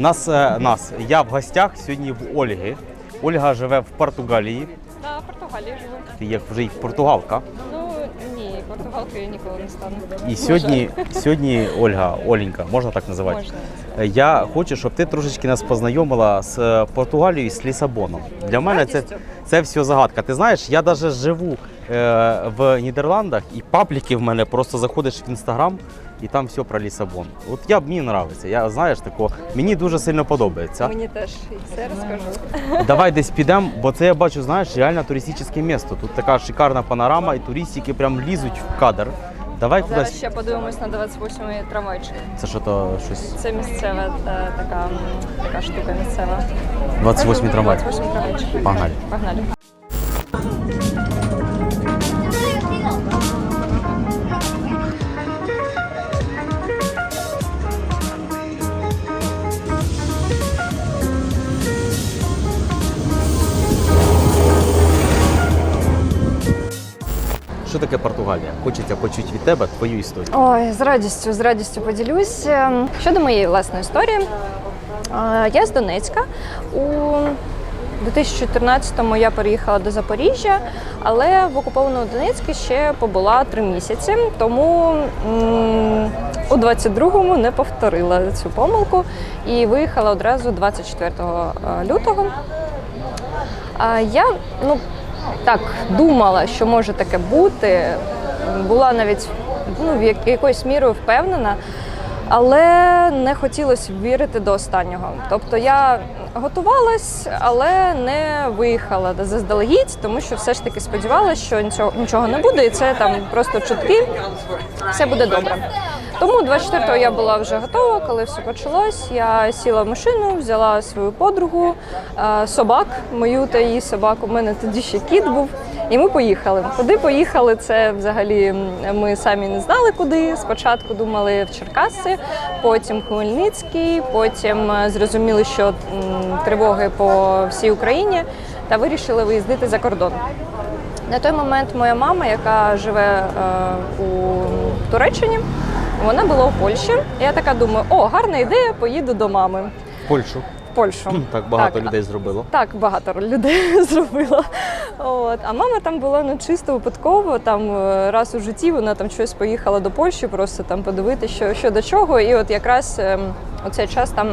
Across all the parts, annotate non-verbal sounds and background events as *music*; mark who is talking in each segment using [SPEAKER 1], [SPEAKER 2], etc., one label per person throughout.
[SPEAKER 1] Нас, е, нас, я в гостях сьогодні в Ольги. Ольга живе в Португалії.
[SPEAKER 2] На Португалії живу.
[SPEAKER 1] Ти як вже й португалка.
[SPEAKER 2] Ну ні, португалкою я ніколи не стану.
[SPEAKER 1] І сьогодні, сьогодні Ольга, Оленька, можна так називати?
[SPEAKER 2] Можна.
[SPEAKER 1] Е, Я хочу, щоб ти трошечки нас познайомила з е, Португалією, з Лісабоном. Для мене це, це все загадка. Ти знаєш, я навіть живу в Нідерландах, і пабліки в мене просто заходиш в інстаграм, і там все про Лісабон. От я мені подобається. Я знаєш тако, мені дуже сильно подобається.
[SPEAKER 2] Мені теж і все розкажу.
[SPEAKER 1] Давай десь підемо, бо це я бачу, знаєш, реально туристичне місто. Тут така шикарна панорама, і туристики прям лізуть в кадр. Давай
[SPEAKER 2] Зараз
[SPEAKER 1] кудись.
[SPEAKER 2] ще подивимось на 28-й трамвайчик.
[SPEAKER 1] Це що то щось.
[SPEAKER 2] Це місцева е, така, така штука місцева.
[SPEAKER 1] 28 трамвай.
[SPEAKER 2] 28 трамвайчик.
[SPEAKER 1] Погнали.
[SPEAKER 2] Погнали.
[SPEAKER 1] Що таке Португалія? Хочеться почути від тебе твою історію.
[SPEAKER 2] Ой, з радістю, з радістю поділюсь. Ем, Щодо моєї власної історії, е, я з Донецька. У 2014-му я переїхала до Запоріжжя, але в окупованому Донецьку ще побула три місяці, тому у 22-му не повторила цю помилку і виїхала одразу 24 лютого. Я ну так думала, що може таке бути. Була навіть ну, в як- якоюсь мірою впевнена, але не хотілося вірити до останнього. Тобто я готувалась, але не виїхала заздалегідь, тому що все ж таки сподівалася, що нічого, нічого не буде, і це там просто чутки, все буде добре. Тому 24-го я була вже готова, коли все почалось. Я сіла в машину, взяла свою подругу, е, собак, мою та її собаку. У мене тоді ще кіт був. І ми поїхали. Куди поїхали? Це взагалі ми самі не знали куди. Спочатку думали в Черкаси, потім Хмельницький, потім е, зрозуміли, що тривоги по всій Україні, та вирішили виїздити за кордон. На той момент моя мама, яка живе е, у Туреччині, вона була у Польщі. Я така думаю, о, гарна ідея, поїду до мами
[SPEAKER 1] Польщу.
[SPEAKER 2] в Польщу.
[SPEAKER 1] Так багато
[SPEAKER 2] Так,
[SPEAKER 1] людей зробило.
[SPEAKER 2] Так, багато людей *laughs* зробила. От. А мама там була ну, чисто випадково. Там е, раз у житті вона там щось поїхала до Польщі, просто там подивитися, що, що до чого. І от якраз ем, у цей час там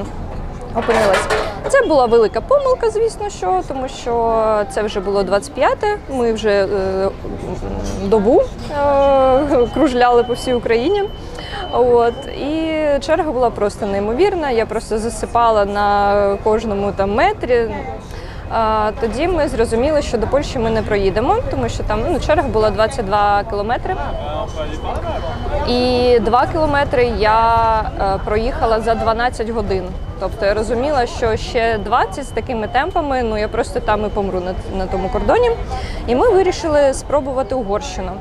[SPEAKER 2] опинилась. Це була велика помилка, звісно, що тому що це вже було 25-те. Ми вже е, добу е, *laughs* кружляли по всій Україні. От і черга була просто неймовірна. Я просто засипала на кожному там метрі. А, тоді ми зрозуміли, що до Польщі ми не проїдемо, тому що там ну, черга була 22 кілометри. І 2 кілометри я е, проїхала за 12 годин. Тобто я розуміла, що ще 20 з такими темпами, ну я просто там і помру на, на тому кордоні. І ми вирішили спробувати Угорщину.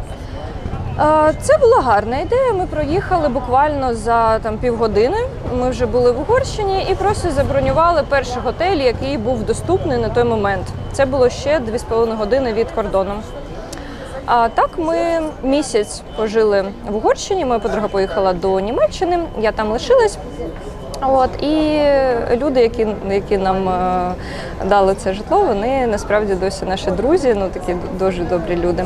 [SPEAKER 2] Це була гарна ідея. Ми проїхали буквально за там півгодини. Ми вже були в Угорщині і просто забронювали перший готель, який був доступний на той момент. Це було ще 2,5 години від кордону. А так ми місяць пожили в Угорщині. Моя подруга поїхала до Німеччини, я там лишилась. От і люди, які, які нам е, дали це житло, вони насправді досі наші друзі, ну такі дуже добрі люди.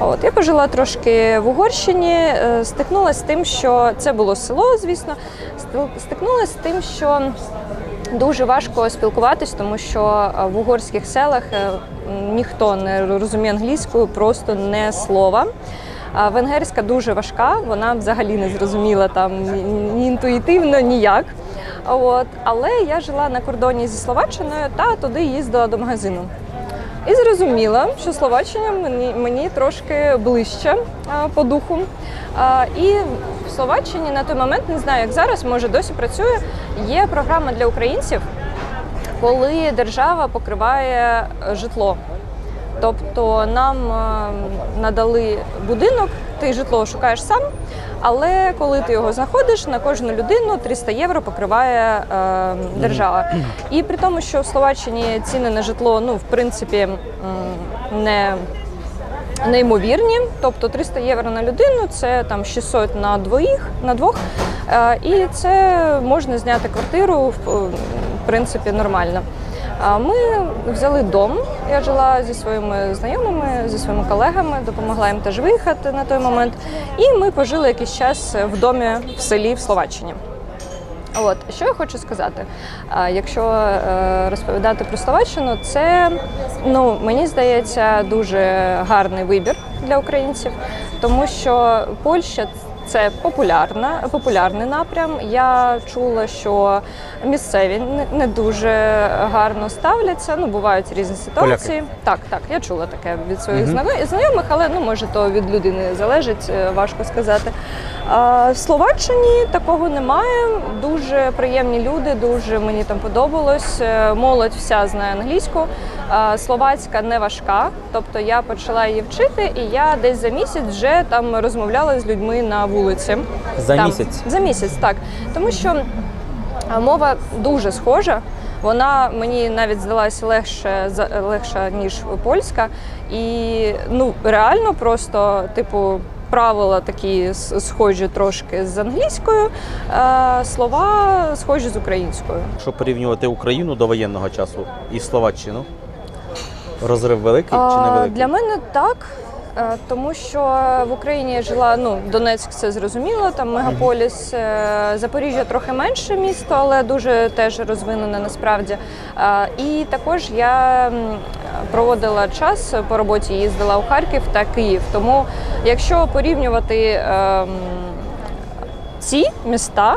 [SPEAKER 2] От я пожила трошки в Угорщині, е, стикнулася з тим, що це було село, звісно. Стикнулася з тим, що Дуже важко спілкуватись, тому що е, в угорських селах е, ніхто не розуміє англійською, просто не слова. А Венгерська дуже важка, вона взагалі не зрозуміла там ні інтуїтивно, ніяк. От. Але я жила на кордоні зі Словаччиною та туди їздила до магазину. І зрозуміла, що Словаччина мені, мені трошки ближче а, по духу. А, і в Словаччині на той момент, не знаю, як зараз, може досі працює, є програма для українців, коли держава покриває е, житло. Тобто нам е, надали будинок, ти житло шукаєш сам, але коли ти його знаходиш, на кожну людину 300 євро покриває е, держава. І при тому, що в Словаччині ціни на житло, ну в принципі, не неймовірні. Тобто 300 євро на людину це там 600 на двоїх на двох. Е, І це можна зняти квартиру в- в принципі нормально. Ми взяли дом. Я жила зі своїми знайомими, зі своїми колегами, допомогла їм теж виїхати на той момент. І ми пожили якийсь час в домі в селі в Словаччині. От що я хочу сказати, якщо е, розповідати про Словаччину, це ну мені здається дуже гарний вибір для українців, тому що Польща це популярна, популярний напрям. Я чула, що місцеві не, дуже гарно ставляться. Ну бувають різні ситуації. Так, так, я чула таке від своїх зна- знайомих, але ну може то від людини залежить, е, важко сказати. А в Словаччині такого немає. Дуже приємні люди, дуже мені там подобалось. Е, Молодь вся знає англійську. А Словацька не важка. Тобто я почала її вчити, і я десь за місяць вже там розмовляла з людьми на вулиці.
[SPEAKER 1] За
[SPEAKER 2] Там.
[SPEAKER 1] місяць?
[SPEAKER 2] За місяць, так. Тому що мова дуже схожа. Вона мені навіть здалася легше легша ніж польська, і ну реально просто, типу, правила такі схожі трошки з англійською, е, слова схожі з українською.
[SPEAKER 1] Якщо порівнювати Україну до воєнного часу і Словаччину, розрив великий чи не
[SPEAKER 2] А. Для мене так. Е, Тому що в Україні я жила, ну Донецьк це зрозуміло, там мегаполіс, е, Запоріжжя трохи менше місто, але дуже теж розвинене насправді. Е, І також я проводила час по роботі, їздила у Харків та Київ. Тому якщо порівнювати ем, ці міста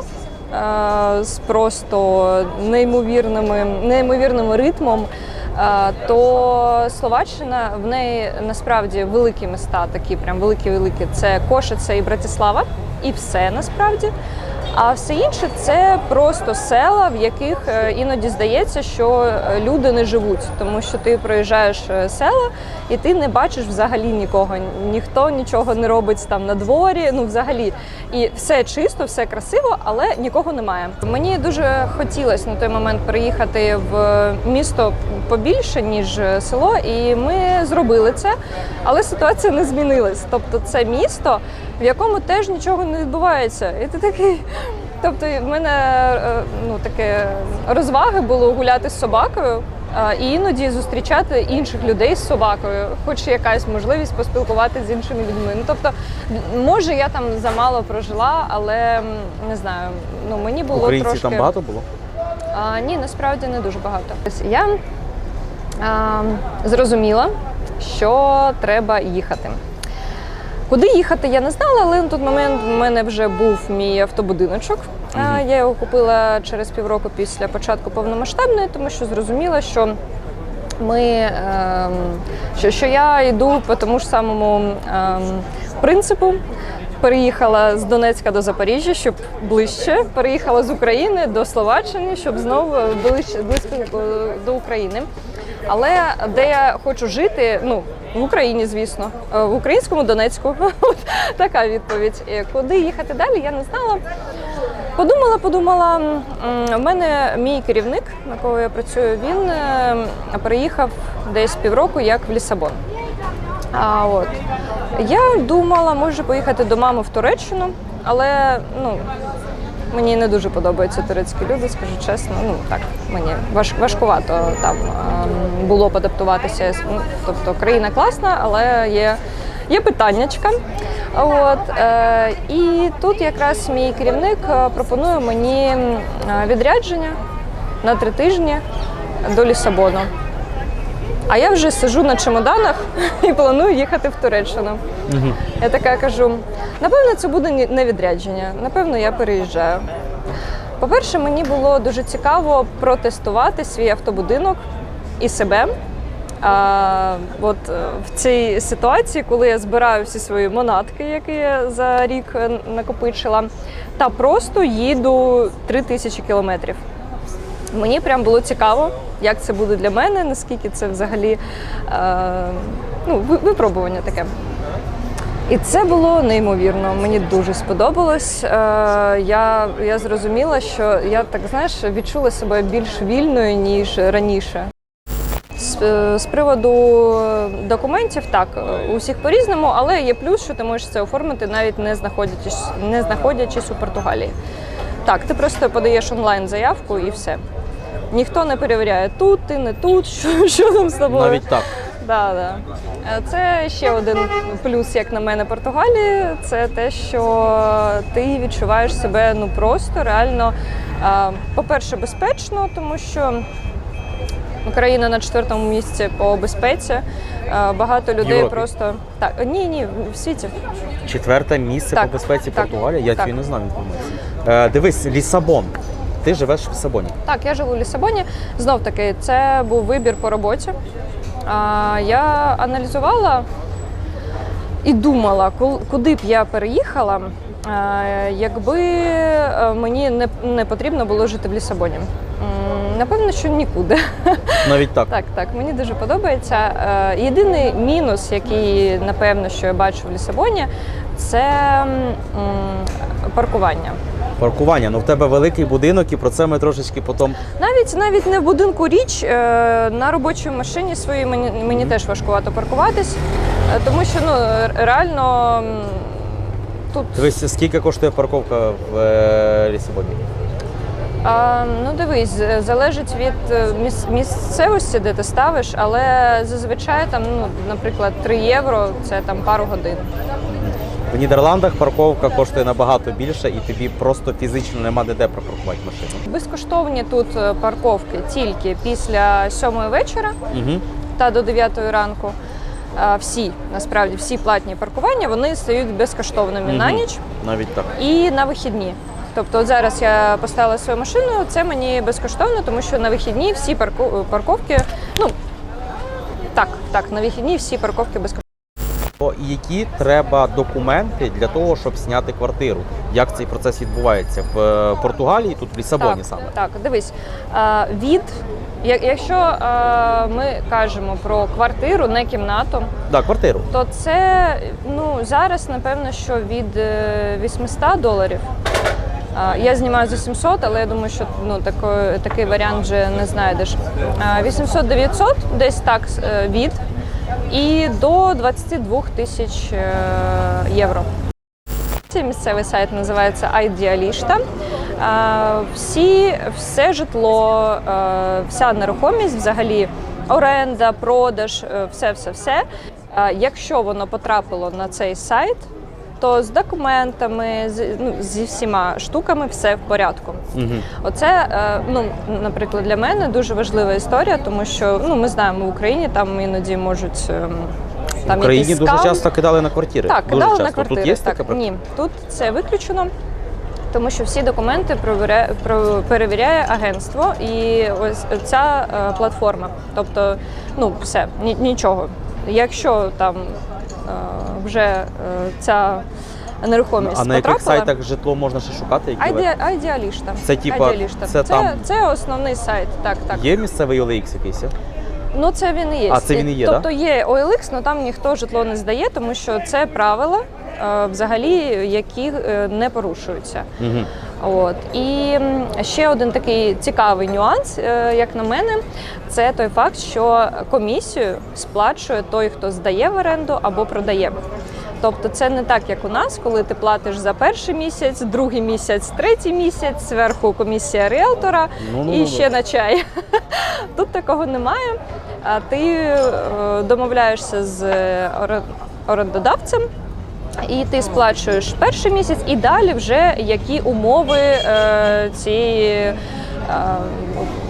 [SPEAKER 2] з просто неймовірними, неймовірним ритмом. Е, То Словаччина в неї насправді великі міста, такі прям великі-великі. Це Кошице і Братислава, і все насправді. А все інше це просто села, в яких е, іноді здається, що е, люди не живуть, тому що ти проїжджаєш е, села і ти не бачиш взагалі нікого. Ніхто нічого не робить там на дворі. Ну взагалі, і все чисто, все красиво, але нікого немає. Мені дуже хотілося на той момент приїхати в місто побільше ніж село, і ми зробили це. Але ситуація не змінилась. Тобто, це місто, в якому теж нічого не відбувається. І ти такий. *laughs* Тобто, в мене е, ну таке розваги було гуляти з собакою. І іноді зустрічати інших людей з собакою, хоч якась можливість поспілкуватися з іншими людьми. Ну тобто, може я там замало прожила, але не знаю. Ну мені було
[SPEAKER 1] Українців
[SPEAKER 2] трошки
[SPEAKER 1] там багато було?
[SPEAKER 2] а, ні, насправді не дуже багато. Я а, зрозуміла, що треба їхати. Куди їхати, я не знала, але на той момент в мене вже був мій автобудиночок. А, Я його купила через півроку після початку повномасштабної, тому що зрозуміла, що ми ем, що, що я йду по тому ж самому ем, принципу. Переїхала з Донецька до Запоріжжя, щоб ближче. Переїхала з України до Словаччини, щоб знову ближче близько до України. Але де я хочу жити, ну в Україні, звісно, Е, в українському Донецьку. *laughs* От така відповідь. Е, Куди їхати далі, я не знала. Подумала, подумала. У мене мій керівник, на кого я працюю, він е, приїхав десь півроку як в Лісабон. А от я думала, може поїхати до мами в Туреччину, але ну. Мені не дуже подобаються турецькі люди, скажу чесно. Ну так мені важ, важкувато там ем, було б адаптуватися. Ну, Тобто країна класна, але є, є питаннячка. От е, і тут якраз мій керівник е, пропонує мені е, відрядження на три тижні до Лісабону. А я вже сижу на чемоданах *laughs* і планую їхати в Туреччину. Я така кажу: напевно, це буде не відрядження, напевно, я переїжджаю. По-перше, мені було дуже цікаво протестувати свій автобудинок і себе. А, от е, в цій ситуації, коли я збираю всі свої монатки, які я за рік е, накопичила, та просто їду 3 тисячі кілометрів. Мені прям було цікаво, як це буде для мене, наскільки це взагалі е, ну, випробування таке. І це було неймовірно. Мені дуже сподобалось. Е, я, я зрозуміла, що я так знаєш відчула себе більш вільною ніж раніше. З, е, з приводу документів, так, е, у всіх по-різному, але є плюс, що ти можеш це оформити навіть не знаходячись, не знаходячись у Португалії. Так, ти просто подаєш онлайн заявку і все. Ніхто не перевіряє тут, ти не тут, *laughs* що, що там з тобою.
[SPEAKER 1] Навіть так.
[SPEAKER 2] Да, да. Е, Це ще один плюс, як на мене, Португалії. Це те, що ти відчуваєш себе ну просто реально, по-перше, безпечно, тому що Україна на четвертому місці по безпеці. Е, Багато людей
[SPEAKER 1] Європі?
[SPEAKER 2] просто так. Ні, ні, в світі.
[SPEAKER 1] Четверте місце
[SPEAKER 2] Так,
[SPEAKER 1] по безпеці
[SPEAKER 2] так,
[SPEAKER 1] Португалії. Я
[SPEAKER 2] так.
[SPEAKER 1] цього не знав інформації. Е, дивись, Лісабон. Ти живеш в Лісабоні.
[SPEAKER 2] Так, я живу в Лісабоні. Знов таки, це був вибір по роботі. А, я аналізувала і думала, куди б я переїхала, а, якби е, мені не, не потрібно було жити в Лісабоні. Напевно, що нікуди. *laughs*
[SPEAKER 1] Навіть так.
[SPEAKER 2] Так, так, мені дуже подобається. Е, Єдиний мінус, який напевно, що я бачу в Лісабоні, це паркування.
[SPEAKER 1] Паркування. Ну в тебе великий будинок, і про це ми трошечки потім.
[SPEAKER 2] Навіть навіть не в будинку річ е, на робочій машині своїй мені, мені теж важкувато паркуватись, е, тому що ну реально тут
[SPEAKER 1] Дивись, скільки коштує парковка в е, Лісабоні?
[SPEAKER 2] а, ну дивись, залежить від е, міс- місцевості, де ти ставиш, але зазвичай там, ну, наприклад, 3 євро це там пару годин.
[SPEAKER 1] В Нідерландах парковка коштує набагато більше, і тобі просто фізично нема де де припаркувати машину.
[SPEAKER 2] Безкоштовні тут е, парковки тільки після 7 вечора.
[SPEAKER 1] Угу.
[SPEAKER 2] та до 9 ранку. Всі насправді всі платні паркування вони стають безкоштовними на ніч
[SPEAKER 1] Навіть так.
[SPEAKER 2] і на вихідні. Тобто, от зараз я поставила свою машину, це мені безкоштовно, тому що на вихідні всі парку- парковки, ну так, так, на вихідні всі парковки безкоштовні.
[SPEAKER 1] Які треба документи для того, щоб зняти квартиру? Як цей процес відбувається в е, Португалії, тут в Лісабоні
[SPEAKER 2] так,
[SPEAKER 1] саме?
[SPEAKER 2] Так, дивись, від якщо ми кажемо про квартиру, не кімнату,
[SPEAKER 1] Да, квартиру.
[SPEAKER 2] то це ну зараз напевно, що від е, 800 доларів. Я знімаю за 700, але я думаю, що ну такий, такий варіант вже не знайдеш. 800-900 десь так е, від і до 22 тисяч е, євро. Цей місцевий сайт називається Айдіалішта. Всі, все житло, е, вся нерухомість, взагалі оренда, продаж, е, все, все, все. Е, Якщо воно потрапило на цей сайт, то з документами, з, ну, зі всіма штуками все в порядку.
[SPEAKER 1] Угу.
[SPEAKER 2] Оце, е, ну, наприклад, для мене дуже важлива історія, тому що ну, ми знаємо в Україні там іноді можуть ем,
[SPEAKER 1] В Україні дуже
[SPEAKER 2] скам.
[SPEAKER 1] часто кидали на квартири.
[SPEAKER 2] Так,
[SPEAKER 1] дуже
[SPEAKER 2] кидали
[SPEAKER 1] часто.
[SPEAKER 2] на квартири.
[SPEAKER 1] Тут є
[SPEAKER 2] так.
[SPEAKER 1] таке?
[SPEAKER 2] Ні, тут це виключено. Тому що всі документи перевіряє агентство і ось ця е, платформа. Тобто, ну все, нічого. Якщо там вже е, ця нерухомість
[SPEAKER 1] А на яких
[SPEAKER 2] потрапила,
[SPEAKER 1] сайтах житло можна ще шукати? Які
[SPEAKER 2] Айдіалішта.
[SPEAKER 1] Це типа- це
[SPEAKER 2] це,
[SPEAKER 1] там?
[SPEAKER 2] це основний сайт. Так, так.
[SPEAKER 1] Є місцевий OLX якийсь?
[SPEAKER 2] Ну це він і є.
[SPEAKER 1] А, це він і є,
[SPEAKER 2] Тобто є OLX, але там ніхто житло не здає, тому що це правила, е, взагалі, які е, не порушуються.
[SPEAKER 1] Угу.
[SPEAKER 2] От і ще один такий цікавий нюанс, е, як на мене, це той факт, що комісію сплачує той, хто здає в оренду або продає. Тобто це не так, як у нас, коли ти платиш за перший місяць, другий місяць, третій місяць, зверху комісія ріелтора
[SPEAKER 1] Ну-ну-ну.
[SPEAKER 2] і ще на чай. *laughs* Тут такого немає. А ти е, домовляєшся з орендодавцем. І ти сплачуєш перший місяць, і далі вже які умови е, цієї е,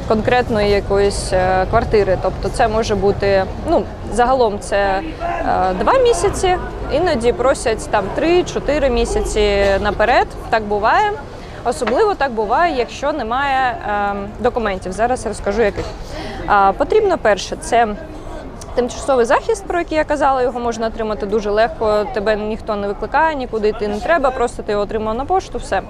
[SPEAKER 2] конкретної якоїсь е, квартири. Тобто це може бути, ну, загалом це е, два місяці, іноді просять там 3-4 місяці наперед. Так буває. Особливо так буває, якщо немає е, документів. Зараз розкажу яких. А, потрібно перше це Тимчасовий захист, про який я казала, його можна отримати дуже легко. Тебе ніхто не викликає, нікуди йти не треба, просто ти його отримав на пошту, все.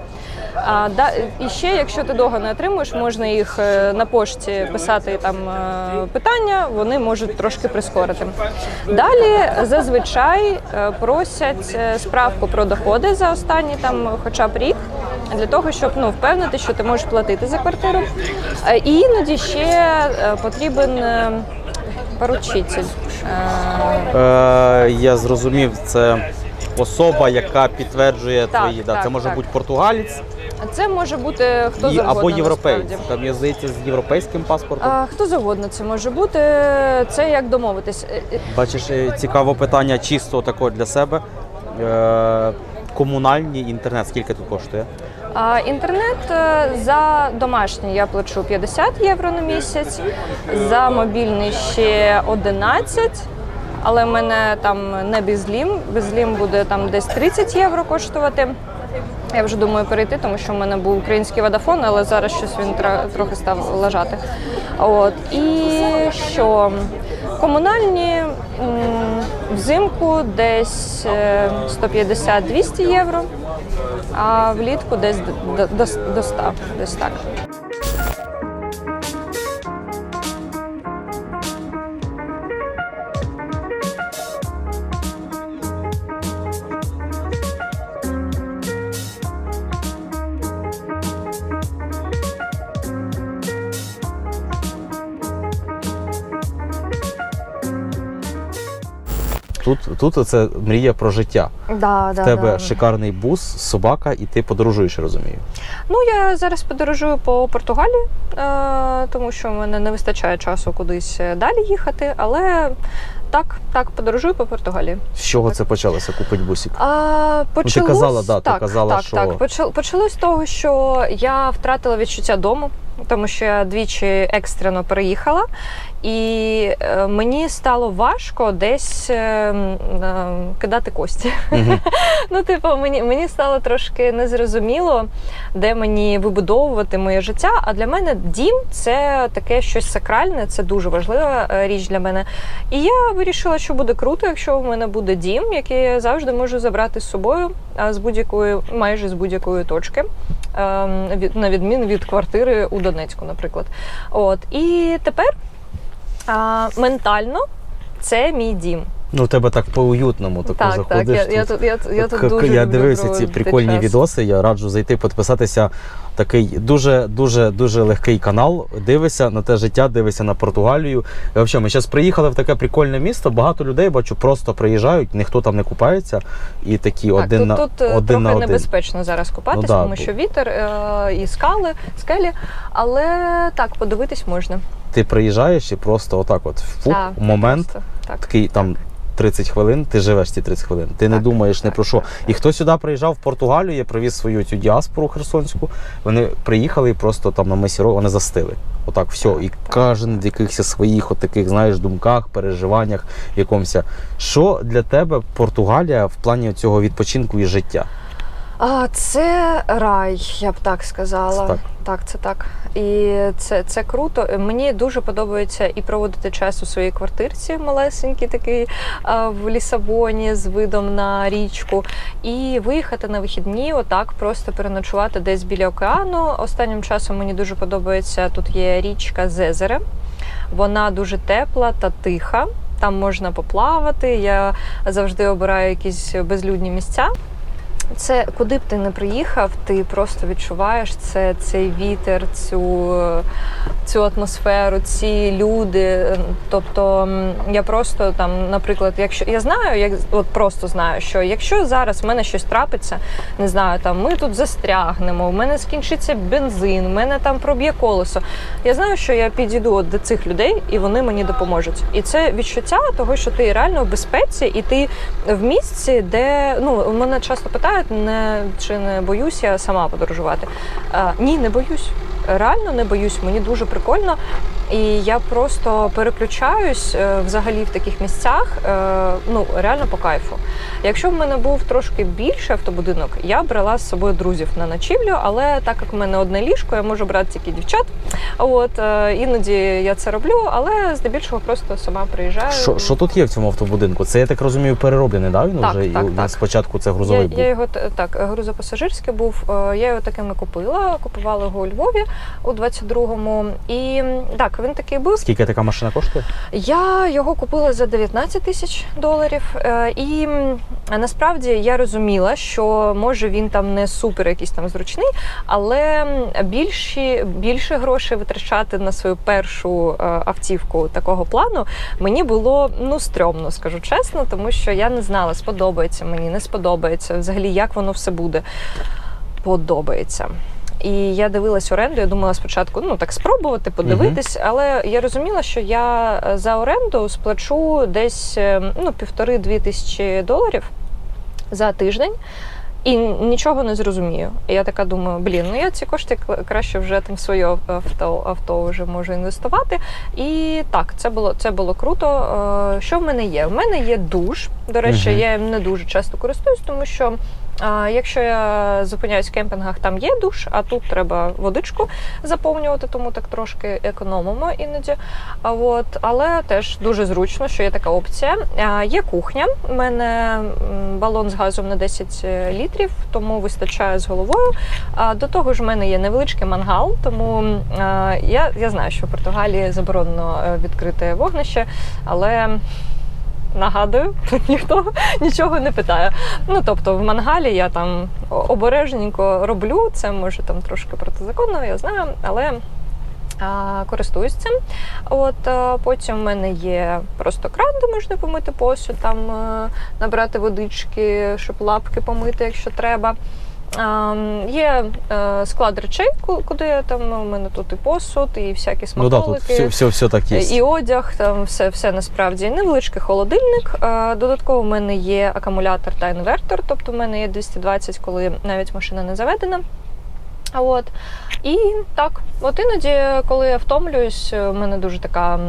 [SPEAKER 2] А, да, і ще, якщо ти довго не отримуєш, можна їх е, на пошті писати там е, питання, вони можуть трошки прискорити. Далі зазвичай е, просять справку про доходи за останні там хоча б рік. Для того щоб ну впевнити, що ти можеш платити за квартиру, і іноді ще потрібен поручитель.
[SPEAKER 1] Е, я зрозумів, це особа, яка підтверджує
[SPEAKER 2] Так,
[SPEAKER 1] твої. Да.
[SPEAKER 2] так,
[SPEAKER 1] це може
[SPEAKER 2] так.
[SPEAKER 1] бути португалець,
[SPEAKER 2] Це може бути хто
[SPEAKER 1] І,
[SPEAKER 2] завгодно.
[SPEAKER 1] або
[SPEAKER 2] насправді.
[SPEAKER 1] Там я здається з європейським паспортом.
[SPEAKER 2] А, хто завгодно це може бути. Це як домовитись. Е, е,
[SPEAKER 1] Бачиш, е, цікаве питання чисто тако для себе. Е, комунальний інтернет скільки тут коштує?
[SPEAKER 2] А, інтернет е, за домашній я плачу 50 євро на місяць, за мобільний ще 11. Але в мене там не безлім. Безлім буде там десь 30 євро коштувати. Я вже думаю перейти, тому що в мене був український водафон, але зараз щось він трохи став лежати. От і що комунальні взимку десь е, 150-200 євро, а влітку десь до 100, десь так.
[SPEAKER 1] Тут, тут це мрія про життя.
[SPEAKER 2] Да,
[SPEAKER 1] В тебе шикарний бус, собака, і ти подорожуєш, я розумію.
[SPEAKER 2] Ну, я зараз подорожую по Португалії, е, тому що в мене не вистачає часу кудись далі їхати, але так, так, подорожую по Португалії.
[SPEAKER 1] З чого це почалося? Купить бусик.
[SPEAKER 2] А, почалось,
[SPEAKER 1] казала, да, ти
[SPEAKER 2] так,
[SPEAKER 1] казала,
[SPEAKER 2] так,
[SPEAKER 1] що-
[SPEAKER 2] так. Почалось з того, що я втратила відчуття дому, тому що я двічі екстрено переїхала, і е, мені стало важко десь е, е, кидати кості.
[SPEAKER 1] Мгм. *laughs*
[SPEAKER 2] Ну, типу, мені, мені стало трошки незрозуміло, де мені вибудовувати моє життя. А для мене дім це таке щось сакральне, це дуже важлива річ для мене. І я вирішила, що буде круто, якщо в мене буде дім, який я завжди можу забрати з собою а, з будь-якої, майже з будь-якої точки. Ем, від- На відміну від квартири у Донецьку, наприклад. От і тепер а, ментально це мій дім.
[SPEAKER 1] Ну, у тебе так по-уютному тако
[SPEAKER 2] Так, так.
[SPEAKER 1] заходиш.
[SPEAKER 2] Я, я
[SPEAKER 1] тут.
[SPEAKER 2] я, тут- я тут дуже
[SPEAKER 1] я дивився ці прикольні
[SPEAKER 2] час.
[SPEAKER 1] відоси. Я раджу зайти, підписатися. Такий дуже дуже дуже легкий канал. Дивися на те життя, дивися на Португалію. І взагалі, ми зараз приїхали в таке прикольне місто. Багато людей бачу, просто приїжджають, ніхто там не купається. І такі
[SPEAKER 2] Так,
[SPEAKER 1] один
[SPEAKER 2] тут,
[SPEAKER 1] на
[SPEAKER 2] тут е,
[SPEAKER 1] один
[SPEAKER 2] трохи
[SPEAKER 1] на один.
[SPEAKER 2] небезпечно зараз купатися,
[SPEAKER 1] Ну да,
[SPEAKER 2] тому що вітер е, і скали, скелі. Але так, подивитись можна.
[SPEAKER 1] Ти приїжджаєш і просто отак, от фух,
[SPEAKER 2] Так,
[SPEAKER 1] момент.
[SPEAKER 2] просто, так.
[SPEAKER 1] Такий там 30 хвилин, ти живеш ці 30 хвилин. Ти не
[SPEAKER 2] Так,
[SPEAKER 1] думаєш не про що. І хто сюди приїжджав в Португалію, я привіз свою цю діаспору херсонську. Вони приїхали і просто там на Месіро, вони застили. Отак, все. І кожен в якихось своїх от таких, знаєш, думках, переживаннях, якомусь. Що для тебе Португалія в плані цього відпочинку і життя?
[SPEAKER 2] А, це рай, я б так сказала.
[SPEAKER 1] Це так.
[SPEAKER 2] так, це так. І це, це круто. Мені дуже подобається і проводити час у своїй квартирці малесенькій, такий в Лісабоні з видом на річку, і виїхати на вихідні, отак просто переночувати десь біля океану. Останнім часом мені дуже подобається. Тут є річка Зезере. Вона дуже тепла та тиха. Там можна поплавати. Я завжди обираю якісь безлюдні місця. Це куди б ти не приїхав, ти просто відчуваєш це, цей вітер, цю, цю атмосферу, ці люди. Тобто я просто там, наприклад, якщо я знаю, як от просто знаю, що якщо зараз в мене щось трапиться, не знаю, там ми тут застрягнемо, в мене скінчиться бензин, в мене там проб'є колесо. Я знаю, що я підійду от до цих людей і вони мені допоможуть. І це відчуття того, що ти реально в безпеці, і ти в місці, де ну мене часто питають, не чи не боюсь я сама подорожувати. Ні, не боюсь. Реально не боюсь, мені дуже прикольно. І я просто переключаюсь е, взагалі в таких місцях, е, ну реально по кайфу. Якщо в мене був трошки більший автобудинок, я брала з собою друзів на ночівлю, але так як в мене одне ліжко, я можу брати тільки дівчат. От е, іноді я це роблю, але здебільшого просто сама приїжджаю.
[SPEAKER 1] Що, що тут є в цьому автобудинку? Це я так розумію, перероблений, да? Він
[SPEAKER 2] Так,
[SPEAKER 1] вже
[SPEAKER 2] так,
[SPEAKER 1] і
[SPEAKER 2] так.
[SPEAKER 1] спочатку це
[SPEAKER 2] Я,
[SPEAKER 1] грузовий був.
[SPEAKER 2] я його так, грузопасажирський був. Я його такими купила. Купувала його у Львові у 22-му. І так, він такий був.
[SPEAKER 1] Скільки така машина коштує?
[SPEAKER 2] Я його купила за 19 тисяч доларів. Е, І насправді я розуміла, що може він там не супер якийсь там зручний, але більші, більше грошей витрачати на свою першу е, автівку такого плану мені було ну стрьомно, скажу чесно, тому що я не знала, сподобається мені, не сподобається взагалі, як воно все буде. Подобається. І я дивилась оренду. Я думала спочатку ну так спробувати, подивитись, але я розуміла, що я е, за оренду сплачу десь е, ну півтори-дві тисячі доларів за тиждень. І нічого не зрозумію. І я така думаю, блін, ну я ці кошти краще вже там в своє авто, авто вже можу інвестувати. І так, це було це було круто. Е, Що в мене є? В мене є душ. До речі,
[SPEAKER 1] Мгм.
[SPEAKER 2] я їм не дуже часто користуюсь, тому що. А якщо я зупиняюсь в кемпінгах, там є душ, а тут треба водичку заповнювати, тому так трошки економимо іноді. А от, але теж дуже зручно, що є така опція. А, Є кухня. У мене балон з газом на 10 літрів, тому вистачає з головою. А до того ж, в мене є невеличкий мангал, тому а, я, я знаю, що в Португалії заборонено е, відкрите вогнище, але. Нагадую, *laughs* ніхто нічого не питає. Ну тобто, в мангалі я там обережненько роблю. Це може там трошки протизаконно, я знаю, але користуюсь цим. От потім в мене є просто кран, де можна помити посуд, там е, набрати водички, щоб лапки помити, якщо треба. Є е, склад речей, ку- куди я там у мене тут і посуд, і всякі
[SPEAKER 1] Ну да, тут все, все, все так є.
[SPEAKER 2] І одяг, там все, все насправді невеличкий холодильник. Е, Додатково в мене є акумулятор та інвертор, тобто в мене є 220, коли навіть машина не заведена. А От. І так, от іноді, коли я втомлююсь, у мене дуже така, е,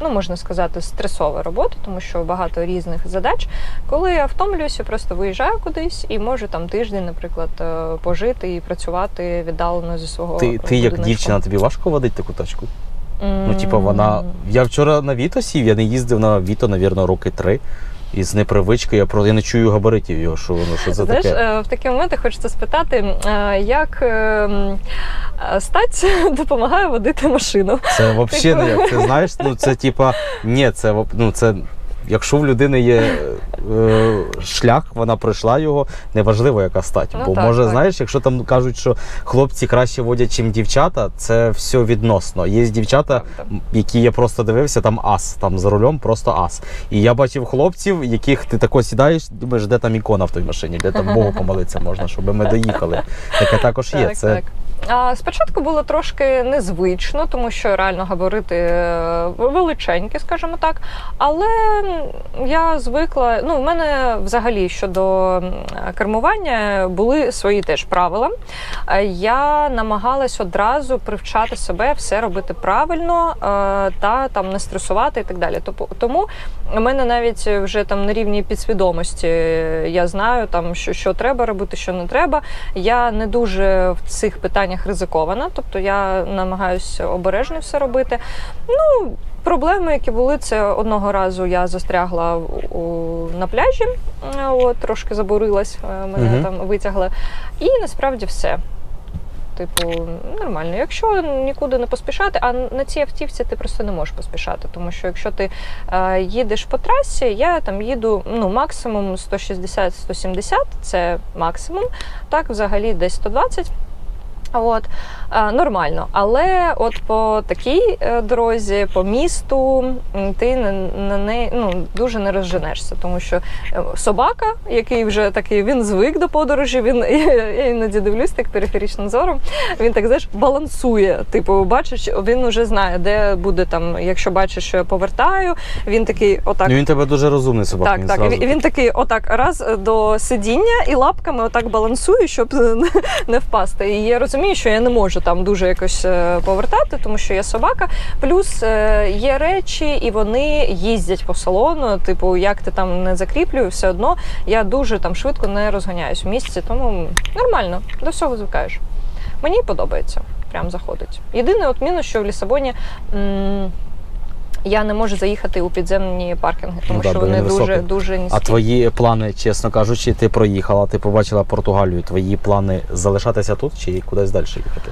[SPEAKER 2] ну можна сказати, стресова робота, тому що багато різних задач. Коли я втомлююсь, я просто виїжджаю кудись і можу там тиждень, наприклад, е, пожити і працювати віддалено зі свого
[SPEAKER 1] Ти, ти як дівчина, тобі важко водити таку тачку? Ну, типу, вона. Я вчора на Віто сів, я не їздив на Віто, навірно, роки три. І з непривички я про я не чую габаритів його, що воно що це
[SPEAKER 2] Знаєш,
[SPEAKER 1] таке.
[SPEAKER 2] е, в такі моменти хочеться спитати, е, як е, стать *laughs* допомагає водити машину.
[SPEAKER 1] Це взагалі не як. Це знаєш, ну це типа, ні, це ну це. Якщо в людини є шлях, вона пройшла його, неважливо, яка стать.
[SPEAKER 2] Ну,
[SPEAKER 1] Бо
[SPEAKER 2] так,
[SPEAKER 1] може,
[SPEAKER 2] так.
[SPEAKER 1] знаєш, якщо там кажуть, що хлопці краще водять, ніж дівчата, це все відносно. Є дівчата, які я просто дивився, там ас, там за рулем просто ас. І я бачив хлопців, яких ти тако сідаєш, думаєш, де там ікона в той машині, де там Богу помолитися можна, щоб ми доїхали. Таке також є.
[SPEAKER 2] Так,
[SPEAKER 1] Це
[SPEAKER 2] так. Спочатку було трошки незвично, тому що реально габарити е, величенькі, скажімо так. Але я звикла. Ну, в мене взагалі щодо кермування були свої теж правила. Е, Я намагалась одразу привчати себе все робити правильно е, та там не стресувати і так далі. Тому у мене навіть вже там на рівні підсвідомості я знаю, там що, що треба робити, що не треба. Я не дуже в цих питаннях ризикована, тобто я намагаюся обережно все робити. Ну, проблеми, які були, це одного разу я застрягла у, на пляжі, е, от, трошки забурилась, е, мене
[SPEAKER 1] Мгм.
[SPEAKER 2] там витягли. І насправді все. Типу, нормально. Якщо нікуди не поспішати, а на цій автівці ти просто не можеш поспішати. Тому що якщо ти е, їдеш по трасі, я там їду ну, максимум 160-170, це максимум. Так, взагалі десь 120. От е, нормально, але от по такій е, дорозі, по місту, ти на, неї ну дуже не розженешся, тому що е, собака, який вже такий, він звик до подорожі. Він *laughs* я іноді дивлюсь так периферичним зором. Він так знаєш, балансує. Типу, бачиш, він уже знає, де буде там. Якщо бачиш, що я повертаю, він такий, отак.
[SPEAKER 1] ну, він тебе дуже розумний собака.
[SPEAKER 2] Так,
[SPEAKER 1] він
[SPEAKER 2] так. І він такий, отак, раз до сидіння і лапками отак балансує, щоб *laughs* не впасти. І я розумію, що я не можу там дуже якось е, повертати, тому що я собака. Плюс е, є речі, і вони їздять по салону. Типу, як ти там не закріплюю, все одно я дуже там швидко не розганяюсь в місці, тому нормально, до всього звикаєш. Мені подобається, прям заходить. Єдине, от мінус, що в Лісабоні. м, я не можу заїхати у підземні паркінги, тому
[SPEAKER 1] Ну
[SPEAKER 2] що вони
[SPEAKER 1] вони
[SPEAKER 2] дуже дуже низькі.
[SPEAKER 1] А твої плани, чесно кажучи, ти проїхала, ти побачила Португалію. Твої плани залишатися тут чи кудись далі їхати?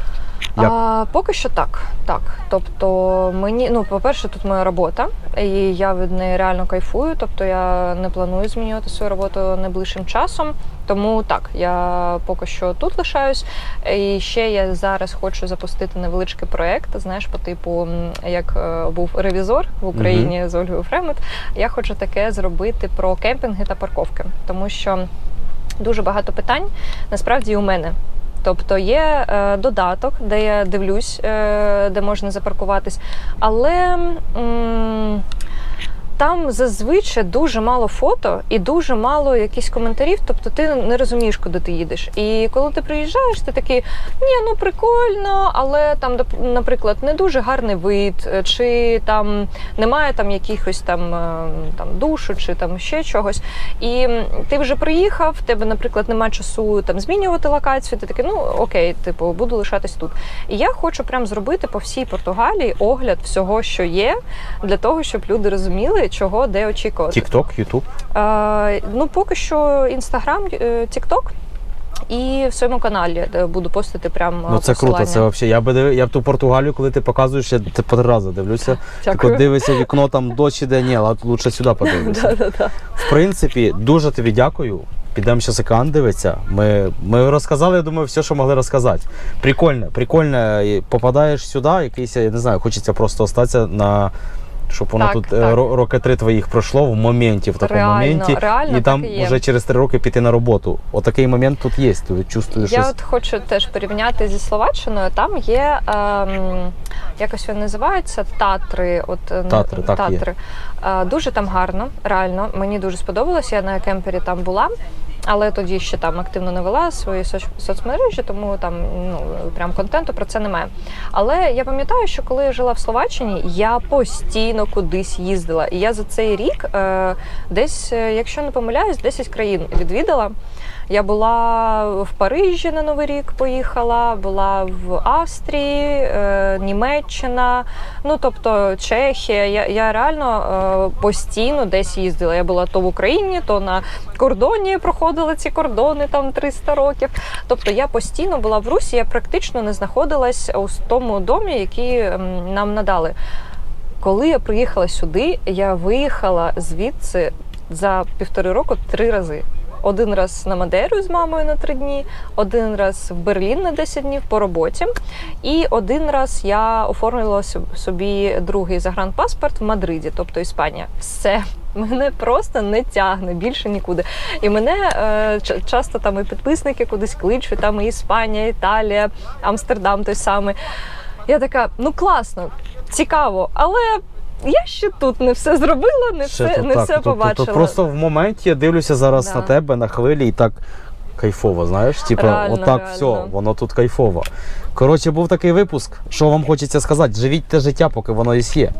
[SPEAKER 1] Як?
[SPEAKER 2] А, поки що так. так. Тобто, мені, ну, по-перше, тут моя робота, і я від неї реально кайфую. Тобто я не планую змінювати свою роботу найближчим часом. Тому так, я поки що тут лишаюсь. І ще я зараз хочу запустити невеличкий проект. Знаєш, по типу, як е, був ревізор в Україні з Ольгою Фремет. Я хочу таке зробити про кемпінги та парковки, тому що дуже багато питань насправді і у мене. Тобто є е, додаток, де я дивлюсь, е, де можна запаркуватись, але. м, там зазвичай дуже мало фото і дуже мало якихось коментарів, тобто ти не розумієш, куди ти їдеш. І коли ти приїжджаєш, ти такий, ні, ну прикольно, але там, наприклад, не дуже гарний вид, е, чи там немає там якихось там, е, там душу, чи там ще чогось. І ти вже приїхав, в тебе, наприклад, немає часу там змінювати локацію. Ти такий, ну окей, типу, буду лишатись тут. І я хочу прям зробити по всій Португалії огляд всього, що є, для того, щоб люди розуміли, чого де очікувати.
[SPEAKER 1] Тікток, Ютуб.
[SPEAKER 2] Е, ну, поки що інстаграм, Тікток. І в своєму каналі буду постити прям
[SPEAKER 1] Ну це круто. Це взагалі. Я би я б ту Португалію, коли ти показуєш, я по три рази дивлюся. Так от дивишся вікно, там дощ іде, ні, а лучше сюди подивитися. *laughs*
[SPEAKER 2] Да-да-да.
[SPEAKER 1] В принципі, дуже тобі дякую. Підемо зараз екран дивитися. Ми, ми розказали, я думаю, все, що могли розказати. Прикольно, прикольно. Попадаєш сюди, якийсь, я не знаю, хочеться просто остатися на. Щоб воно
[SPEAKER 2] Так,
[SPEAKER 1] тут
[SPEAKER 2] так.
[SPEAKER 1] е, ро- роки три твоїх пройшло в моменті, в такому
[SPEAKER 2] Реально,
[SPEAKER 1] моменті,
[SPEAKER 2] реально
[SPEAKER 1] і там
[SPEAKER 2] так і
[SPEAKER 1] вже через три роки піти на роботу. Отакий момент тут є. Ти чувствуєш
[SPEAKER 2] Я
[SPEAKER 1] щось.
[SPEAKER 2] от хочу теж порівняти зі Словаччиною. Там є ем, якось він називається Татри. От е,
[SPEAKER 1] Татри, так, є.
[SPEAKER 2] Е, дуже там гарно, реально. Мені дуже сподобалось. Я на кемпері там була. Але тоді ще там активно не вела свої соц- соцмережі, тому там ну прям контенту про це немає. Але я пам'ятаю, що коли я жила в Словаччині, я постійно кудись їздила. І я за цей рік е, десь, е, якщо не помиляюсь, 10 країн відвідала. Я була в Парижі на Новий рік, поїхала, була в Австрії, е, Німеччина, ну тобто Чехія. Я, я реально е, постійно десь їздила. Я була то в Україні, то на кордоні проходила ці кордони там 300 років. Тобто я постійно була в Русі, я практично не знаходилась у тому домі, який ем, нам надали. Коли я приїхала сюди, я виїхала звідси за півтори року три рази. Один раз на Мадейру з мамою на три дні, один раз в Берлін на 10 днів по роботі, і один раз я оформила собі другий загранпаспорт в Мадриді, тобто Іспанія. Все. Мене просто не тягне більше нікуди. І мене е, часто там і підписники кудись кличуть, там і Іспанія, Італія, Амстердам той самий. Я така, ну класно, цікаво, але я ще тут не все зробила, не
[SPEAKER 1] Ще
[SPEAKER 2] все,
[SPEAKER 1] тут
[SPEAKER 2] не
[SPEAKER 1] так.
[SPEAKER 2] все
[SPEAKER 1] тут
[SPEAKER 2] побачила.
[SPEAKER 1] просто в моменті я дивлюся зараз
[SPEAKER 2] Да.
[SPEAKER 1] на тебе на хвилі і так кайфово, знаєш? Типа,
[SPEAKER 2] Реально,
[SPEAKER 1] отак
[SPEAKER 2] реально.
[SPEAKER 1] все, воно тут кайфово. Коротше, був такий випуск. Що вам хочеться сказати? Живіть те життя, поки воно є.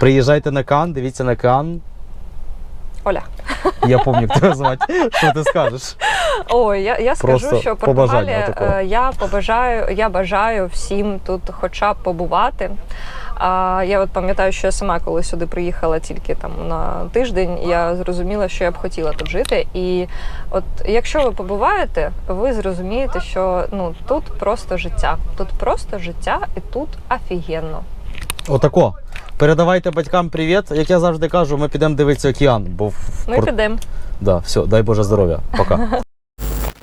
[SPEAKER 1] Приїжджайте на Кан, дивіться на Кан.
[SPEAKER 2] Оля.
[SPEAKER 1] Я пам'ятаю, як тебе звати. Що ти скажеш?
[SPEAKER 2] Ой, я, я скажу,
[SPEAKER 1] Просто
[SPEAKER 2] що
[SPEAKER 1] побажання
[SPEAKER 2] Португалія,
[SPEAKER 1] такого.
[SPEAKER 2] е, я побажаю, я бажаю всім тут хоча б побувати. А я от пам'ятаю, що я сама, коли сюди приїхала тільки там на тиждень, я зрозуміла, що я б хотіла тут жити. І от якщо ви побуваєте, ви зрозумієте, що ну тут просто життя. Тут просто життя, і тут офігенно.
[SPEAKER 1] Отако. Передавайте батькам привіт. Як я завжди кажу, ми підемо дивитися океан, бо в
[SPEAKER 2] Ну і
[SPEAKER 1] Пор-
[SPEAKER 2] підемо.
[SPEAKER 1] Да, все, дай Боже здоров'я. Пока. *laughs*